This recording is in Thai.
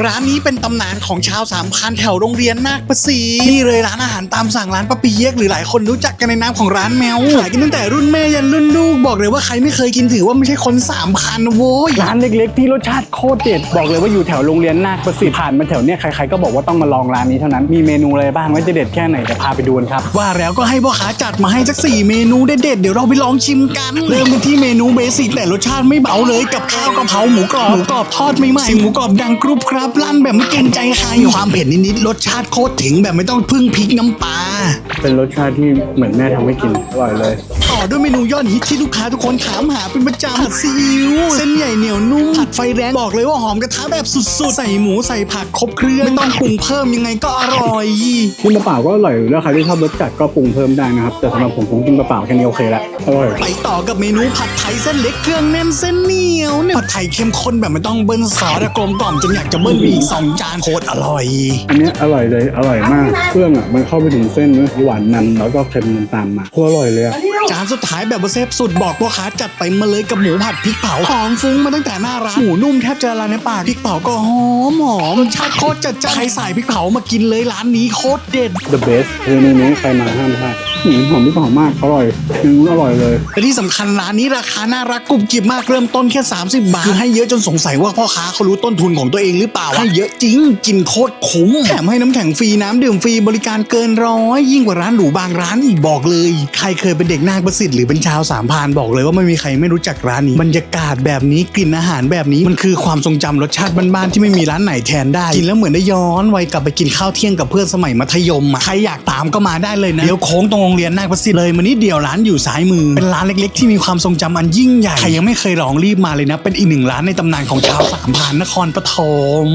ร้านนี้เป็นตำนานของชาวสามพันแถวโรงเรียนนาคประสีนี่เลยร้านอาหารตามสั่งร้านปะปีเยกหรือหลายคนรู้จักกันในนามของร้านแมวขายกันตั้งแต่รุ่นแม่ยันรุ่นลูกบอกเลยว่าใครไม่เคยกินถือว่าไม่ใช่คนสามพันโว้ยร้านเล็กๆ ที่รสชาติโคตรเด็ดบอกเลยว่าอยู่แถวโรงเรียนนาคประสิทธิ์ผ่านมาแถวเนี้ยใครๆก็บอกว่าต้องมาลองร้านนี้เท่านั้นมีเมนูอะไรบ้างว่าจะเด็ดแค่ไหนเดี๋ยวพาไปดูกันครับว่าแล้วก็ให้พ่อค้าจัดมาให้สักสี่เมนูเด็ดๆเดี๋ยวเราไปลองชิมกันเริ่มกันที่เมนูเบสิกแต่รสชาติไม่เบาเลยกับข้าวกะเพราหมูกรอบหมูกรอบทอดใหม่ๆหมูกรอบดังกรุบครับลั่นแบบไม่เกรงใจใครความเผ็ดนิดๆรสชาติโคตรถึงแบบไม่ต้องพึ่งพริกน้ำปลาเป็นรสชาติที่เหมือนแม่ทำให้กินอร่อยเลย ต่อด้วยเมนูยอดฮิตที่ลูกค้าทุกคนถามหาเป็นประจำผัดซีอิ๊วเส้นใหญ่เหนียวนุ่ม ไฟแรงบอกเลยว่าหอมกระทะแบบสุดๆ ใส่หมูใส่ผักครบเครื่องไม่ต้องปรุงเพิ่มยังไงก็อร่อยกินเปล่าๆก็อร่อยแล้วใครที่ชอบรสจัดก็ปรุงเพิ่มได้นะครับ แต่สำหรับผมผมกินเปล่าๆแค่นี้โอเคแล้วอร่อยไปต่อกับเมนูผัดไทยเส้นเล็กเครื่องแน่นเส้นเหนียวเนี่ยผัดไทยเข้มข้นแบบไม่ต้องเบิ้ลซอสอะกลมกล่อมจนอยากจะเบิ้ลไปอีกสองจานโคตรอร่อย อันเนี้ยอร่อยเลยอร่อยมากเครื่องอะมันเข้าไปถึงเส้นนะหวานมันแล้วก็เค็มมันตามมาโคตรอร่อยเลยอะจานสุดท้ายแบบว่าเซฟสุดบอกพ่อค้าจัดไปมาเลยกับหมูผัดพริกเผาหอมฟุ้งมาตั้งแต่หน้าร้านหมูนุ่มแทบจะละลายในปากพริกเผาก็หอมหอมรสชาติโคตรจัดจ้านใครใส่พริกเผามากินเลยร้านนี้โคตรเด็ด the best เมนูนี้ใครมาห้ามพลาด หืมหอมไม่หอมมากอร่อยเมนูอร่อยเลยและที่สำคัญร้านนี้ราคาน่ารักกรุบกริบมากเริ่มต้นแค่ 30 บาทคือให้เยอะจนสงสัยว่าพ่อค้าเขารู้ต้นทุนของตัวเองหรือเปล่าให้เยอะจริงกินโคตรคุ้มแถมให้น้ำแข็งฟรีน้ำดื่มฟรีบริการเกินร้อยยิ่งกว่าร้านหรูบางร้านอีกบอกเลย ใครเคยเป็นเด็กนาคประสิทธิ์หรือเป็นชาวสามพรานบอกเลยว่าไม่มีใครไม่รู้จักร้านนี้บรรยากาศแบบนี้กลิ่นอาหารแบบนี้มันคือความทรงจำรสชาติบ้านๆที่ไม่มีร้านไหนแทนได้กินแล้วเหมือนได้ย้อนวัยกลับไปกินข้าวเที่ยงกับเพื่อนสมัยมัธยมอะใครอยากตามก็มาได้เลยนะเดี๋ยวโค้งตรงโรงเรียนนาคประสิทธิ์เลยมานิดเดียวร้านอยู่ซ้ายมือ เป็นร้านเล็กๆ ที่มีความทรงจำอันยิ่งใหญ่ ใครยังไม่เคยลองรีบมาเลยนะ เป็นอีกหนึ่งร้านในตำนานของชาวสามพรานนครปฐม